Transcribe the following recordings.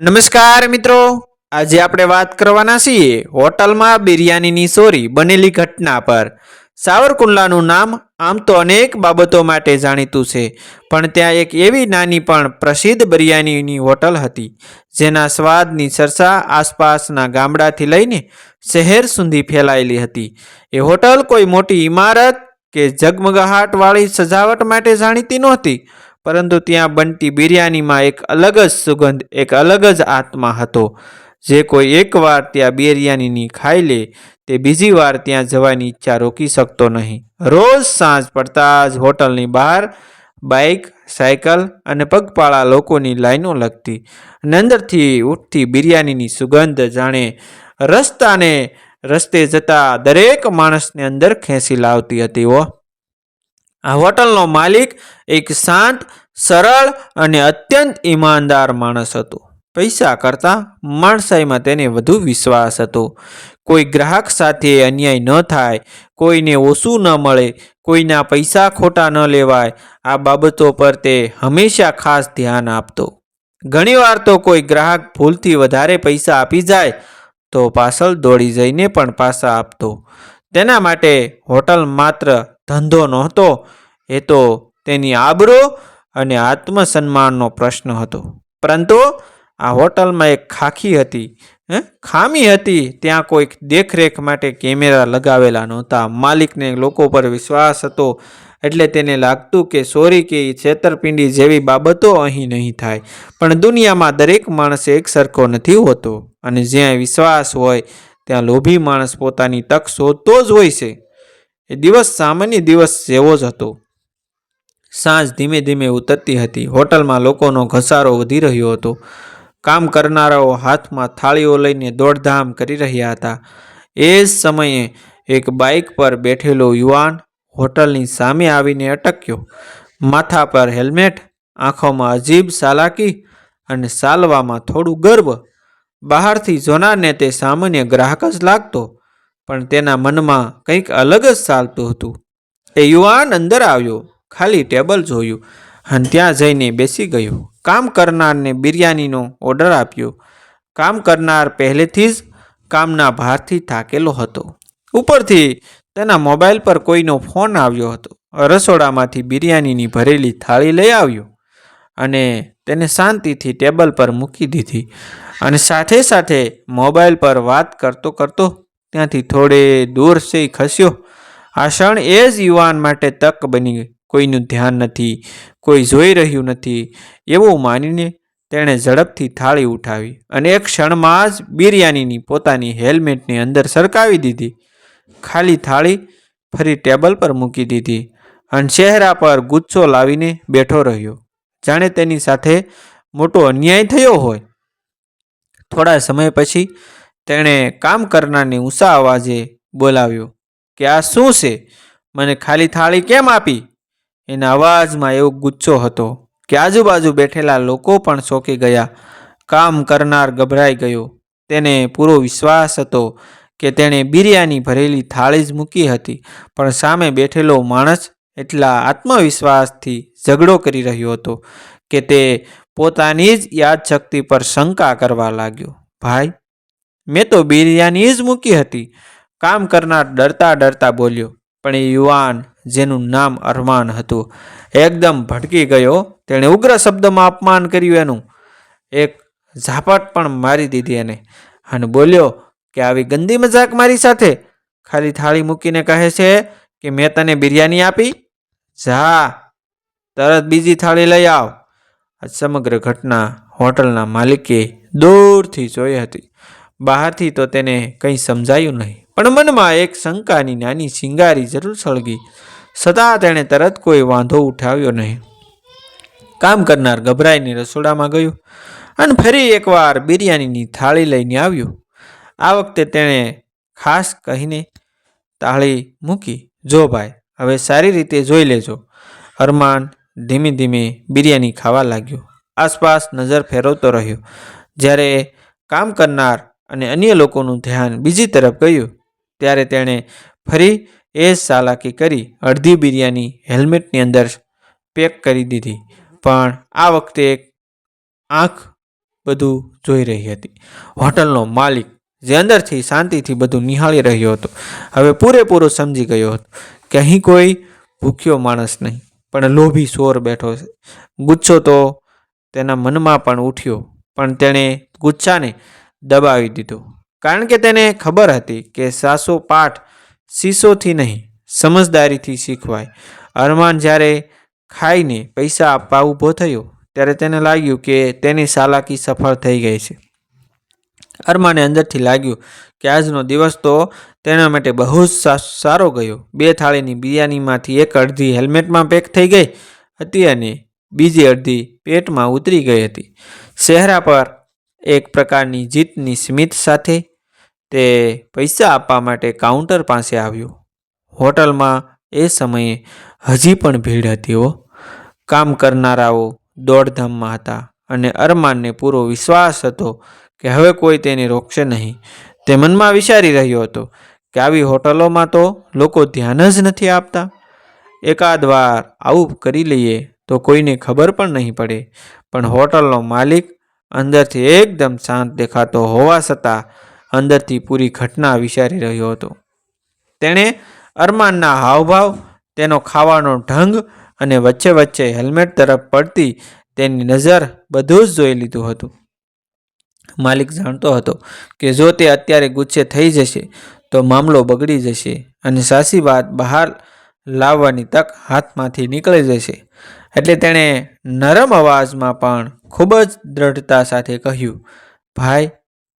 નમસ્કાર મિત્રો. આજે આપણે વાત કરવાના છીએ હોટલમાં બિરયાનીની ચોરી બનેલી ઘટના પર. સાવરકુંડલાનું નામ આમ તો અનેક બાબતો માટે જાણીતું છે, પણ ત્યાં એક એવી નાની પણ પ્રસિદ્ધ બિરયાનીની હોટલ હતી, જેના સ્વાદની ચર્ચા આસપાસના ગામડાથી લઈને શહેર સુધી ફેલાયેલી હતી. એ હોટલ કોઈ મોટી ઇમારત કે ઝગમગાહટવાળી સજાવટ માટે જાણીતી નહોતી પરંતુ ત્યાં બનતી બિરયાનીમાં એક અલગ જ સુગંધ, એક અલગ જ આત્મા હતો. જે કોઈ એકવાર ત્યાં બિરયાનીની ખાઈ લે, તે બીજી વાર ત્યાં જવાની ઈચ્છા રોકી શકતો નહીં. રોજ સાંજ પડતા જ હોટલની બહાર બાઇક સાયકલ અને પગપાળા લોકોની લાઈનો લગતી અને અંદરથી ઉઠતી બિરયાનીની સુગંધ જાણે રસ્તાને રસ્તે જતા દરેક માણસને અંદર ખેંચી લાવતી હતી, હો. આ હોટલનો માલિક એક શાંત સરળ અને અત્યંત ઈમાનદાર માણસ હતો. પૈસા કરતાં માણસાઈમાં તેને વધુ વિશ્વાસ હતો. કોઈ ગ્રાહક સાથે અન્યાય ન થાય, કોઈને ઓછું ન મળે, કોઈના પૈસા ખોટા ન લેવાય, આ બાબતો પર તે હંમેશા ખાસ ધ્યાન આપતો. ઘણીવાર તો કોઈ ગ્રાહક ભૂલથી વધારે પૈસા આપી જાય, તો પાછળ દોડી જઈને પણ પાછા આપતો. તેના માટે હોટલ માત્ર ધંધો નહોતો, એ તો તેની આબરૂ અને આત્મસન્માનનો પ્રશ્ન હતો. પરંતુ આ હોટલમાં એક ખાખી હતી ખામી હતી. ત્યાં કોઈક દેખરેખ માટે કેમેરા લગાવેલા નહોતા. માલિકને લોકો પર વિશ્વાસ હતો. એટલે તેને લાગતું કે સોરી કે છેતરપિંડી જેવી બાબતો અહીં નહીં થાય. પણ દુનિયામાં દરેક માણસ એક સરખો નથી હોતો. અને જ્યાં વિશ્વાસ હોય, ત્યાં લોભી માણસ પોતાની તક શોધતો જ હોય છે. એ દિવસ સામાન્ય દિવસ જેવો જ હતો. સાંજ ધીમે ધીમે ઉતરતી હતી. હોટલમાં લોકોનો ઘસારો વધી રહ્યો હતો. કામ કરનારાઓ હાથમાં થાળીઓ લઈને દોડધામ કરી રહ્યા હતા. એ જ સમયે એક બાઇક પર બેઠેલો યુવાન હોટલની સામે આવીને અટક્યો. માથા પર હેલ્મેટ, આંખોમાં અજીબ સાલાકી અને સાલવામાં થોડું ગર્વ. બહારથી જોનારને તે સામાન્ય ગ્રાહક જ લાગતો, પણ તેના મનમાં કંઈક અલગ જ ચાલતું હતું. એ યુવાન અંદર આવ્યો. ખાલી ટેબલ જોયું અને ત્યાં જઈને બેસી ગયો. કામ કરનારને બિરયાનીનો ઓર્ડર આપ્યો. કામ કરનાર પહેલેથી જ કામના ભારથી થાકેલો હતો. ઉપરથી તેના મોબાઈલ પર કોઈનો ફોન આવ્યો હતો. રસોડામાંથી બિરયાનીની ભરેલી થાળી લઈ આવ્યો અને તેને શાંતિથી ટેબલ પર મૂકી દીધી અને સાથે સાથે મોબાઈલ પર વાત કરતો કરતો ત્યાંથી થોડે દૂર સે ખસ્યો. આ ક્ષણ એ જ યુવાન માટે તક બની ગઈ. કોઈનું ધ્યાન નથી, કોઈ જોઈ રહ્યું નથી. એવું માનીને તેણે ઝડપથી થાળી ઉઠાવી અને એક ક્ષણમાં જ બિરયાનીની પોતાની હેલ્મેટની અંદર સરકાવી દીધી. ખાલી થાળી ફરી ટેબલ પર મૂકી દીધી અને ચહેરા પર ગુચ્છો લાવીને બેઠો રહ્યો. જાણે તેની સાથે મોટો અન્યાય થયો હોય. થોડા સમય પછી તેણે કામ કરનારને ઊંચા અવાજે બોલાવ્યો, કે આ શું છે? મને ખાલી થાળી કેમ આપી? એના અવાજમાં એવો ગુચ્છો હતો કે આજુબાજુ બેઠેલા લોકો પણ ચોંકી ગયા. કામ કરનાર ગભરાઈ ગયો. તેને પૂરો વિશ્વાસ હતો કે તેણે બિરયાની ભરેલી થાળી જ મૂકી હતી, પણ સામે બેઠેલો માણસ એટલા આત્મવિશ્વાસથી ઝઘડો કરી રહ્યો હતો કે તે પોતાની જ યાદશક્તિ પર શંકા કરવા લાગ્યો. ભાઈ, મેં તો બિરયાની જ મૂકી હતી. કામ કરનાર ડરતા ડરતા બોલ્યો, પણ એ યુવાન જેનું નામ અરમાન હતું. એકદમ ભટકી ગયો. તેણે ઉગ્ર શબ્દમાં અપમાન કર્યું એનું. એક ઝાપટ પણ મારી દીધી એને. અને બોલ્યો કે આવી ગંદી મજાક મારી સાથે? ખાલી થાળી મૂકીને કહે છે કે મેં તને બિરયાની આપી? જા, તરત બીજી થાળી લઈ આવ. આ સમગ્ર ઘટના હોટલના માલિકે દૂરથી જોઈ હતી. બહારથી તો તેને કંઈ સમજાયું નહીં. પણ મનમાં એક શંકાની નાની શિંગારી જરૂર સળગી. છતાં તેણે તરત કોઈ વાંધો ઉઠાવ્યો નહીં. કામ કરનાર ગભરાઈને રસોડામાં ગયું અને ફરી એકવાર બિરયાનીની થાળી લઈને આવ્યું. આ વખતે તેણે ખાસ કહીને તાળી મૂકી, જો ભાઈ, હવે સારી રીતે જોઈ લેજો. અરમાન ધીમે ધીમે બિરયાની ખાવા લાગ્યો. આસપાસ નજર ફેરવતો રહ્યો. જ્યારે કામ કરનાર અને અન્ય લોકોનું ધ્યાન બીજી તરફ ગયું, ત્યારે તેણે ફરી એ ચાલાકી કરી અડધી બિરયાની હેલ્મેટની અંદર પેક કરી દીધી. પણ આ વખતે એક આંખ બધું જોઈ રહી હતી. હોટલનો માલિક જે અંદરથી શાંતિથી બધું નિહાળી રહ્યો હતો, હવે પૂરેપૂરો સમજી ગયો હતો કે અહીં કોઈ ભૂખ્યો માણસ નહીં, પણ લોભી સોર બેઠો છે. ગુચ્છો તો તેના મનમાં પણ ઉઠ્યો, પણ તેણે ગુચ્છાને દબાવી દીધો. કારણ કે તેને ખબર હતી કે સાસો પાઠ શીશોથી નહીં, સમજદારીથી શીખવાય. અરમાન જ્યારે ખાઈને પૈસા આપવા ઊભો થયો, ત્યારે તેને લાગ્યું કે તેની ચાલાકી સફળ થઈ ગઈ છે. અરમાને અંદરથી લાગ્યું કે આજનો દિવસ તો તેના માટે બહુ જ સારો ગયો. બે થાળીની બિરયાનીમાંથી એક અડધી હેલ્મેટમાં પેક થઈ ગઈ હતી અને બીજી અડધી પેટમાં ઉતરી ગઈ હતી. ચહેરા પર એક પ્રકારની જીતની સ્મિત સાથે તે પૈસા આપવા માટે કાઉન્ટર પાસે આવ્યો. હોટલમાં એ સમયે હજી પણ ભીડ હતી હો. કામ કરનારાઓ દોડધામમાં હતા અને અરમાનને પૂરો વિશ્વાસ હતો કે હવે કોઈ તેને રોકશે નહીં. તે મનમાં વિચારી રહ્યો હતો કે આવી હોટલોમાં તો લોકો ધ્યાન જ નથી આપતા. એકાદ વાર આવું કરી લઈએ તો કોઈને ખબર પણ નહીં પડે. પણ હોટલનો માલિક અંદરથી એકદમ શાંત દેખાતો હોવા છતાં અંદરથી પૂરી ઘટના વિચારી રહ્યો હતો. તેણે અરમાનના હાવભાવ, તેનો ખાવાનો ઢંગ અને વચ્ચે વચ્ચે હેલ્મેટ તરફ પડતી તેની નજર બધું જ જોઈ લીધું હતું. માલિક જાણતો હતો કે જો તે અત્યારે ગુસ્સે થઈ જશે, તો મામલો બગડી જશે અને સાચી વાત બહાર લાવવાની તક હાથમાંથી નીકળી જશે. એટલે તેણે નરમ અવાજમાં પણ ખૂબ જ દ્રઢતા સાથે કહ્યું, ભાઈ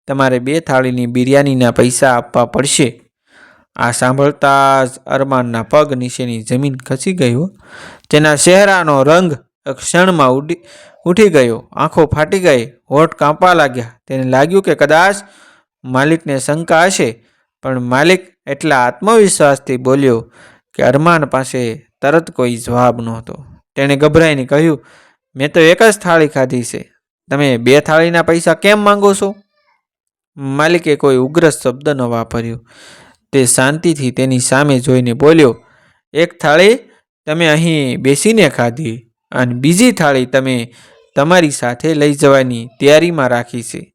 તમારે બે થાળીની બિરયાનીના પૈસા આપવા પડશે. આ સાંભળતા જ અરમાનના પગ નીચેની જમીન ખસી ગયો તેના ચહેરાનો રંગ ક્ષણમાં ઉડી, ઉઠી ગયો. આંખો ફાટી ગઈ, હોઠ કાંપવા લાગ્યા. તેને લાગ્યું કે કદાચ માલિકને શંકા હશે, પણ માલિક એટલા આત્મવિશ્વાસથી બોલ્યો કે અરમાન પાસે તરત કોઈ જવાબ નહોતો. તેણે ગભરાઈને કહ્યું, મેં તો એક જ થાળી ખાધી છે. તમે બે થાળીના પૈસા કેમ માંગો છો? માલિકે કોઈ ઉગ્ર શબ્દ ન વાપર્યો. તે શાંતિથી તેની સામે જોઈને બોલ્યો, એક થાળી તમે અહીં બેસીને ખાધી અને બીજી થાળી તમે તમારી સાથે લઈ જવાની તૈયારીમાં રાખી છે.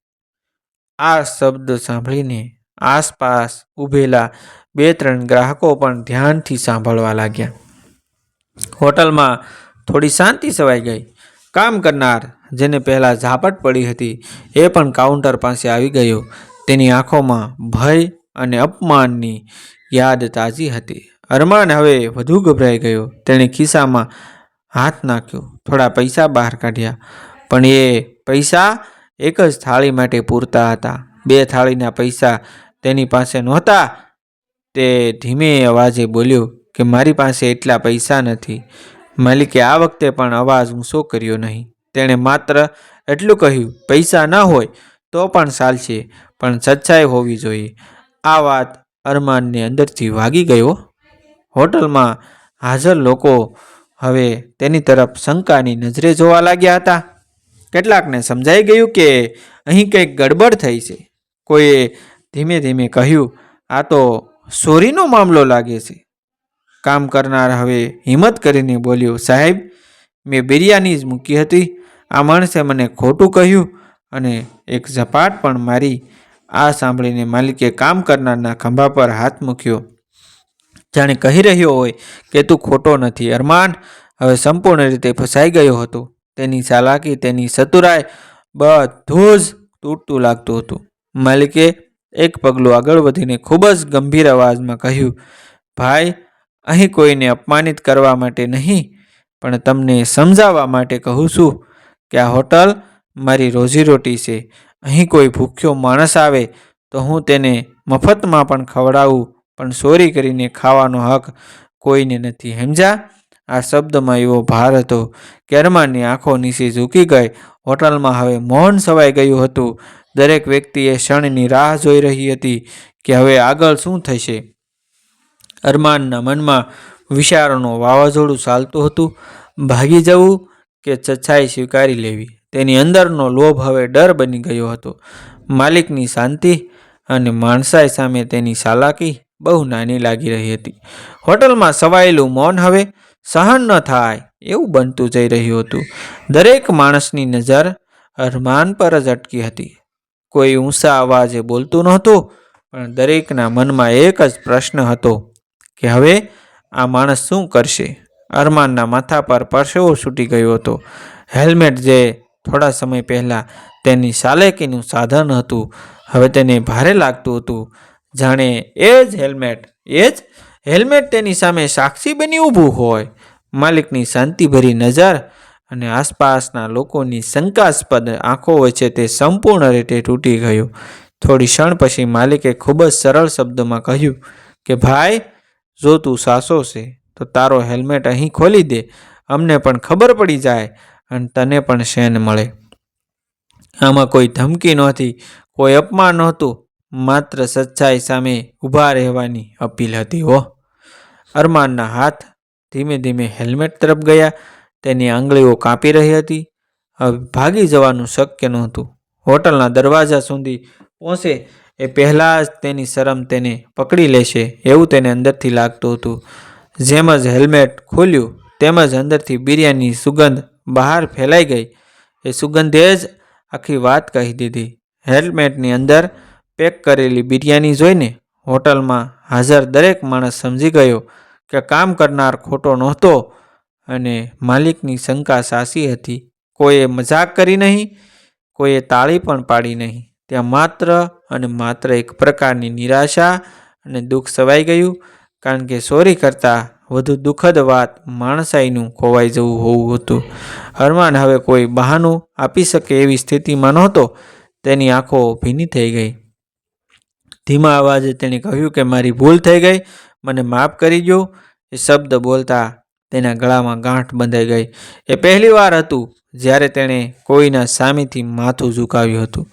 આ શબ્દ સાંભળીને આસપાસ ઊભેલા બે ત્રણ ગ્રાહકો પણ ધ્યાનથી સાંભળવા લાગ્યા. હોટલમાં થોડી શાંતિ સવાઈ ગઈ. કામ કરનાર, જેને પહેલાં ઝાપટ પડી હતી, એ પણ કાઉન્ટર પાસે આવી ગયો. તેની આંખોમાં ભય અને અપમાનની યાદ તાજી હતી. અરમાન હવે વધુ ગભરાઈ ગયો. તેણે ખિસ્સામાં હાથ નાખ્યો. થોડા પૈસા બહાર કાઢ્યા. પણ એ પૈસા એક જ થાળી માટે પૂરતા હતા. બે થાળીના પૈસા તેની પાસે નહોતા. તે ધીમે અવાજે બોલ્યો કે મારી પાસે એટલા પૈસા નથી. માલિકે આ વખતે પણ અવાજ ઊંચો કર્યો નહીં. તેણે માત્ર એટલું કહ્યું, પૈસા ન હોય તો પણ ચાલશે, પણ સચ્ચાઈ હોવી જોઈએ. આ વાત અરમાનને અંદરથી વાગી ગયો. હોટલમાં હાજર લોકો હવે તેની તરફ શંકાની નજરે જોવા લાગ્યા હતા. કેટલાકને સમજાઈ ગયું કે અહીં કંઈક ગડબડ થઈ છે. કોઈએ ધીમે ધીમે કહ્યું, આ તો ચોરીનો મામલો લાગે છે. કામ કરનાર હવે હિંમત કરીને બોલ્યો, સાહેબ, મેં બિરયાની જ મૂકી હતી. આ માણસે મને ખોટું કહ્યું અને એક ઝપાટ પણ મારી. આ સાંભળીને માલિકે કામ કરનારના ખંભા પર હાથ મૂક્યો. જાણે કહી રહ્યો હોય કે તું ખોટો નથી, અરમાન. હવે સંપૂર્ણ રીતે ફસાઈ ગયો હતો. તેની ચાલાકી તેની ચતુરાઈ બધું જ તૂટતું લાગતું હતું. માલિકે એક પગલું આગળ વધીને ખૂબ જ ગંભીર અવાજમાં કહ્યું, ભાઈ અહીં કોઈને અપમાનિત કરવા માટે નહીં, પણ તમને સમજાવવા માટે કહું છું કે આ હોટલ મારી રોજીરોટી છે. અહીં કોઈ ભૂખ્યો માણસ આવે તો હું તેને મફતમાં પણ ખવડાવું, પણ ચોરી કરીને ખાવાનો હક કોઈને નથી. સમજ્યા આ શબ્દમાં એવો ભાર હતો. કે આંખો નીચે ઝૂકી ગઈ. હોટલમાં હવે મૌન સવાઈ ગયું હતું. દરેક વ્યક્તિએ ક્ષણની રાહ જોઈ રહી હતી કે હવે આગળ શું થશે. અરમાનના મનમાં વિચારોનું વાવાઝોડું ચાલતું હતું. ભાગી જવું કે ચચ્છાઈ સ્વીકારી લેવી? તેની અંદરનો લોભ હવે ડર બની ગયો હતો. માલિકની શાંતિ અને માણસાઈ સામે તેની ચાલાકી બહુ નાની લાગી રહી હતી. હોટલમાં સવાયેલું મૌન હવે સહન ન થાય એવું બનતું જઈ રહ્યું હતું. દરેક માણસની નજર અરમાન પર જ અટકી હતી. કોઈ ઊંચા અવાજે બોલતું નહોતું, પણ દરેકના મનમાં એક જ પ્રશ્ન હતો. કે હવે આ માણસ શું કરશે? અરમાનના માથા પર પરસેવો છૂટી ગયો હતો. હેલ્મેટ જે થોડા સમય પહેલાં તેની સાલેકીનું સાધન હતું, હવે તેને ભારે લાગતું હતું. જાણે એ જ હેલ્મેટ, એ જ હેલ્મેટ તેની સામે સાક્ષી બની ઊભું હોય. માલિકની શાંતિભરી નજર અને આસપાસના લોકોની શંકાસ્પદ આંખો વચ્ચે તે સંપૂર્ણ રીતે તૂટી ગયું. થોડી ક્ષણ પછી માલિકે ખૂબ જ સરળ શબ્દોમાં કહ્યું કે, ભાઈ જો તું સાસો છે, તો તારો હેલ્મેટ અહીં ખોલી દે, અમને પણ ખબર પડી જાય અને તને પણ શેન મળે. આમાં કોઈ ધમકી નહોતી, કોઈ અપમાન નહોતું, માત્ર સચ્ચાઈ સામે ઊભા રહેવાની અપીલ હતી હો. અરમાનના હાથ ધીમે ધીમે હેલ્મેટ તરફ ગયા, તેની આંગળીઓ કાપી રહી હતી. હવે ભાગી જવાનું શક્ય નહોતું. હોટલના દરવાજા સુધી પહોંચે એ પહેલાં જ તેની શરમ તેને પકડી લેશે એવું તેને અંદરથી લાગતું હતું. જેમ જ હેલ્મેટ ખોલ્યું, તેમ જ અંદરથી બિરયાની સુગંધ બહાર ફેલાઈ ગઈ. એ સુગંધે જ આખી વાત કહી દીધી. હેલ્મેટની અંદર પેક કરેલી બિરયાની જોઈને હોટલમાં હાજર દરેક માણસ સમજી ગયો કે કામ કરનાર ખોટો નહોતો અને માલિકની શંકા સાચી હતી. કોઈએ મજાક કરી નહીં, કોઈએ તાળી પણ પાડી નહીં. ત્યાં માત્ર અને માત્ર એક પ્રકારની નિરાશા અને દુઃખ સવાઈ ગયું, કારણ કે સોરી કરતાં વધુ દુઃખદ વાત માણસાઈનું ખોવાઈ જવું હોવું હતું. હરમાન હવે કોઈ બહાનું આપી શકે એવી સ્થિતિમાં નહોતો, તેની આંખો ભીની થઈ ગઈ. ધીમા અવાજે તેણે કહ્યું કે મારી ભૂલ થઈ ગઈ, મને માફ કરી દો એ શબ્દ બોલતા તેના ગળામાં ગાંઠ બંધાઈ ગઈ. એ પહેલી વાર હતું જ્યારે તેણે કોઈના સામેથી માથું ઝુકાવ્યું હતું.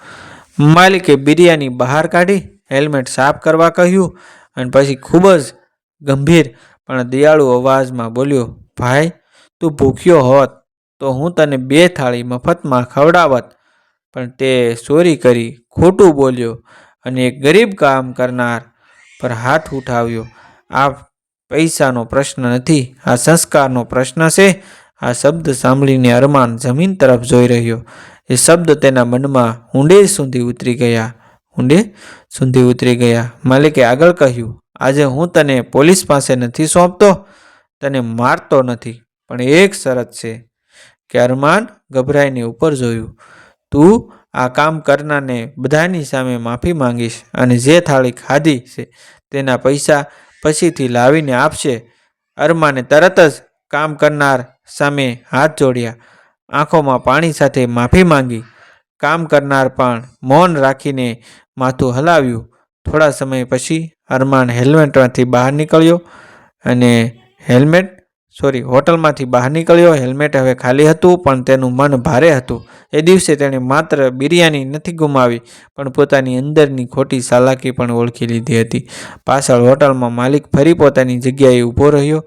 માલિકે બિરયાની બહાર કાઢી, હેલ્મેટ સાફ કરવા કહ્યું અને પછી ખૂબ જ ગંભીર પણ દયાળુ અવાજમાં બોલ્યો, ભાઈ, તું ભૂખ્યો હોત તો હું તને બે થાળી મફતમાં ખવડાવત. પણ તે ચોરી કરી ખોટું બોલ્યો અને એક ગરીબ કામ કરનાર પર હાથ ઉઠાવ્યો. આ પૈસાનો પ્રશ્ન નથી, આ સંસ્કારનો પ્રશ્ન છે. આ શબ્દ સાંભળીને અરમાન જમીન તરફ જોઈ રહ્યો. એ શબ્દ તેના મનમાં ઊંડે સુધી ઉતરી ગયા. ઊંડે સુધી ઉતરી ગયા. માલિકે આગળ કહ્યું, આજે હું તને પોલીસ પાસે નથી સોંપતો, તને મારતો નથી, પણ એક શરત છે. કે અરમાન ગભરાઈને ઉપર જોયું, તું આ કામ કરનારને બધાની સામે માફી માંગીશ અને જે થાળી ખાધી છે તેના પૈસા પછીથી લાવીને આપશે. અરમાને તરત જ કામ કરનાર સામે હાથ જોડ્યા. આંખોમાં પાણી સાથે માફી માંગી, કામ કરનાર પણ મૌન રાખીને માથું હલાવ્યું. થોડા સમય પછી અરમાન હેલ્મેટમાંથી બહાર નીકળ્યો અને હેલ્મેટ, સોરી, હોટલમાંથી બહાર નીકળ્યો. હેલ્મેટ હવે ખાલી હતું, પણ તેનું મન ભારે હતું. એ દિવસે તેણે માત્ર બિરયાની નથી ગુમાવી, પણ પોતાની અંદરની ખોટી ચાલાકી પણ ઓળખી લીધી હતી. પાછળ હોટલમાં માલિક ફરી પોતાની જગ્યાએ ઊભો રહ્યો.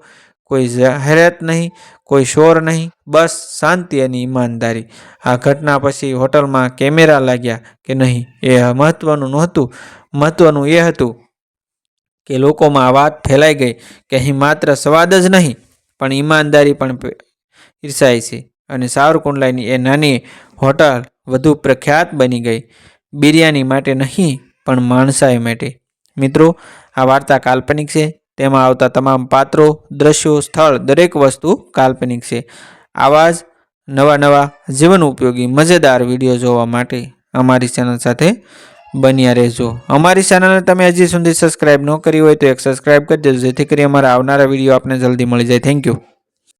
કોઈ જાહેરાત નહીં, કોઈ શોર નહીં, બસ શાંતિ અને ઈમાનદારી. આ ઘટના પછી હોટલમાં કેમેરા લાગ્યા કે નહીં, એ મહત્ત્વનું નહોતું. મહત્ત્વનું એ હતું કે લોકોમાં આ વાત ફેલાઈ ગઈ કે અહીં માત્ર સ્વાદ જ નહીં, પણ ઈમાનદારી પણ ઈર્ષાય છે. અને સાવરકુંડલાની એ નાની હોટલ વધુ પ્રખ્યાત બની ગઈ. બિરયાની માટે નહીં, પણ માણસાઈ માટે. મિત્રો, આ વાર્તા કાલ્પનિક છે. તેમાં આવતા તમામ પાત્રો, દ્રશ્યો, સ્થળ, દરેક વસ્તુ કાલ્પનિક છે. આવા જ નવા નવા જીવન ઉપયોગી, મજેદાર વીડિયો જોવા માટે અમારી ચેનલ સાથે બન્યા રહેજો. અમારી ચેનલને તમે હજી સુધી સબસ્ક્રાઈબ ન કરી હોય તો એક સબસ્ક્રાઈબ કરી દેજો, જેથી કરી અમારા આવનારા વીડિયો આપને જલ્દી મળી જાય. Thank you